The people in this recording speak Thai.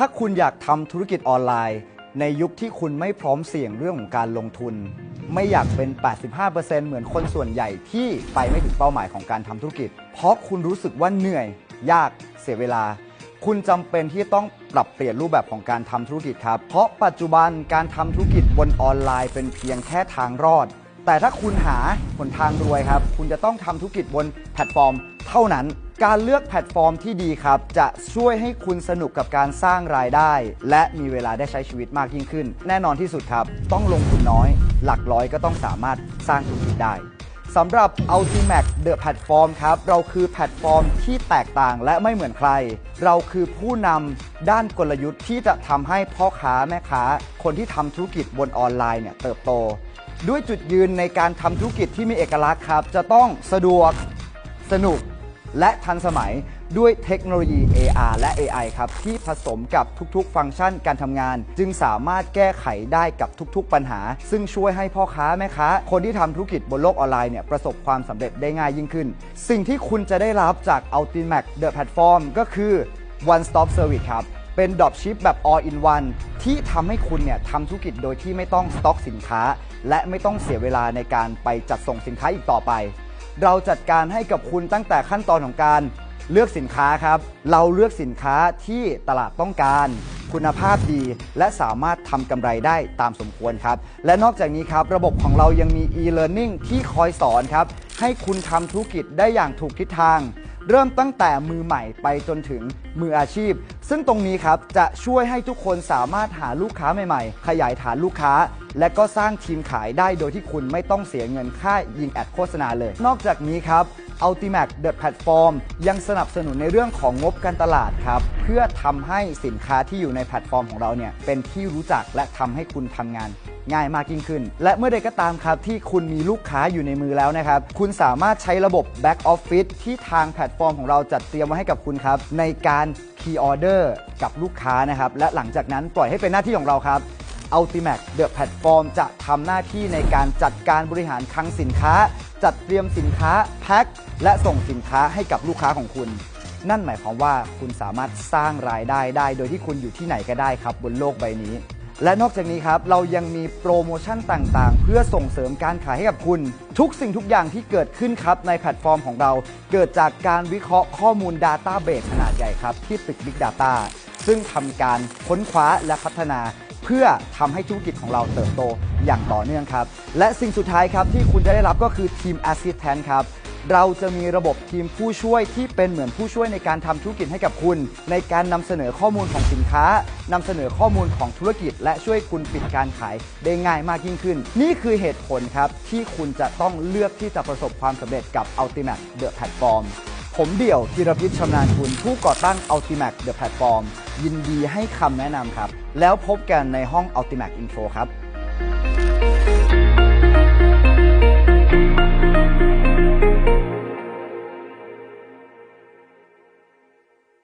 ถ้าคุณอยากทำธุรกิจออนไลน์ ในยุคที่คุณไม่พร้อมเสี่ยงเรื่องของการลงทุน ไม่อยากเป็น 85%เหมือนคนส่วนใหญ่ที่ไปไม่ถึงเป้าหมายของการทำธุรกิจ เพราะคุณรู้สึกว่าเหนื่อย ยากเสียเวลา คุณจำเป็นที่ต้องปรับเปลี่ยนรูปแบบของการทำธุรกิจครับ เพราะปัจจุบันการทำธุรกิจบนออนไลน์เป็นเพียงแค่ทางรอด แต่ถ้าคุณหาหนทางรวยครับ คุณจะต้องทำธุรกิจบนแพลตฟอร์ม เท่านั้น การเลือกแพลตฟอร์มที่ดีครับ จะช่วยให้คุณสนุกกับการสร้างรายได้ และมีเวลาได้ใช้ชีวิตมากยิ่งขึ้น แน่นอนที่สุดครับ ต้องลงทุนน้อย หลักร้อยก็ต้องสามารถสร้างธุรกิจได้สำหรับ Ultimax The Platform ครับ เราคือแพลตฟอร์มที่แตกต่างและไม่เหมือนใคร เราคือผู้นำด้านกลยุทธ์ที่จะทำให้พ่อค้าแม่ค้า คนที่ทำธุรกิจบนออนไลน์เนี่ยเติบโต ด้วยจุดยืนในการทำธุรกิจที่มีเอกลักษณ์ครับ จะต้องสะดวกสนุกและทันสมัยด้วยเทคโนโลยี AR และ AI ครับ ที่ผสมกับทุกๆ ฟังก์ชันการทำงาน จึงสามารถแก้ไขได้กับทุกๆ ปัญหา ซึ่งช่วยให้พ่อค้าแม่ค้า คนที่ทำธุรกิจบนโลกออนไลน์เนี่ยประสบความสำเร็จได้ง่ายยิ่งขึ้น สิ่งที่คุณจะได้รับจาก Ultimax The Platform ก็คือ One Stop Service ครับ เป็นดรอปชิปแบบ all in one ที่ทำให้คุณเนี่ยทำธุรกิจโดยที่ไม่ต้องสต็อกสินค้า และไม่ต้องเสียเวลาในการไปจัดส่งสินค้าอีกต่อไป เราจัดการให้กับคุณตั้งแต่ขั้นตอนของการเลือกสินค้าครับ เราเลือกสินค้าที่ตลาดต้องการ คุณภาพดีและสามารถทำกำไรได้ตามสมควรครับ และนอกจากนี้ครับ ระบบของเรายังมี e-learning ที่คอยสอนครับ ให้คุณทำธุรกิจได้อย่างถูกทิศทาง เริ่มตั้งแต่มือใหม่ไปจนถึงมืออาชีพ ซึ่งตรงนี้ครับจะช่วยให้ทุกคนสามารถหาลูกค้าใหม่ๆ ขยายฐานลูกค้า และก็สร้างทีมขายได้โดยที่คุณไม่ต้องเสียเงินค่ายิงแอดโฆษณาเลย นอกจากนี้ครับ Ultimax The Platform ยังสนับสนุนในเรื่องของงบการตลาดครับ เพื่อทำให้สินค้าที่อยู่ในแพลตฟอร์มของเราเนี่ยเป็นที่รู้จักและทำให้คุณทำงาน ง่ายมากยิ่งขึ้น และเมื่อใดก็ตามครับที่คุณมีลูกค้าอยู่ในมือแล้วนะครับ คุณสามารถใช้ระบบ Back Office ที่ทางแพลตฟอร์มของเราจัดเตรียมไว้ให้กับคุณครับ ในการ Key Order กับลูกค้านะครับ และหลังจากนั้นปล่อยให้เป็นหน้าที่ของเราครับ Ultimax The Platform จะทำหน้าที่ในการจัดการบริหารคลังสินค้า จัดเตรียมสินค้าแพ็คและส่งสินค้าให้กับลูกค้าของคุณ นั่นหมายความว่าคุณสามารถสร้างรายได้ได้ โดยที่คุณอยู่ที่ไหนก็ได้ครับบนโลกใบนี้ และนอกจากนี้ครับเรายังมีโปรโมชั่นต่างๆ เพื่อส่งเสริมการขายให้กับคุณ ทุกสิ่งทุกอย่างที่เกิดขึ้นครับในแพลตฟอร์มของเรา เกิดจากการวิเคราะห์ข้อมูล Database ขนาดใหญ่ครับ ที่ตึก Big Data ซึ่งทำการค้นคว้าและพัฒนาเพื่อทำให้ธุรกิจของเราเติบโตอย่างต่อเนื่องครับ และสิ่งสุดท้ายครับที่คุณจะได้รับก็คือทีม Assistant ครับ เราจะมีระบบทีมผู้ช่วยที่เป็นเหมือนผู้ช่วยในการทำธุรกิจให้กับคุณ ในการนำเสนอข้อมูลของสินค้านำเสนอข้อมูลของธุรกิจ และช่วยคุณปิดการขายได้ง่ายมากยิ่งขึ้น นี่คือเหตุผลครับ ที่คุณจะต้องเลือกที่จะประสบความสำเร็จกับ Ultimate The Platform ผมเดี่ยวธีรพิษชำนาญคุณผู้ก่อตั้ง Ultimax The Platform ยินดีให้คำแนะนำครับ แล้วพบกันในห้อง Ultimax Intro ครับ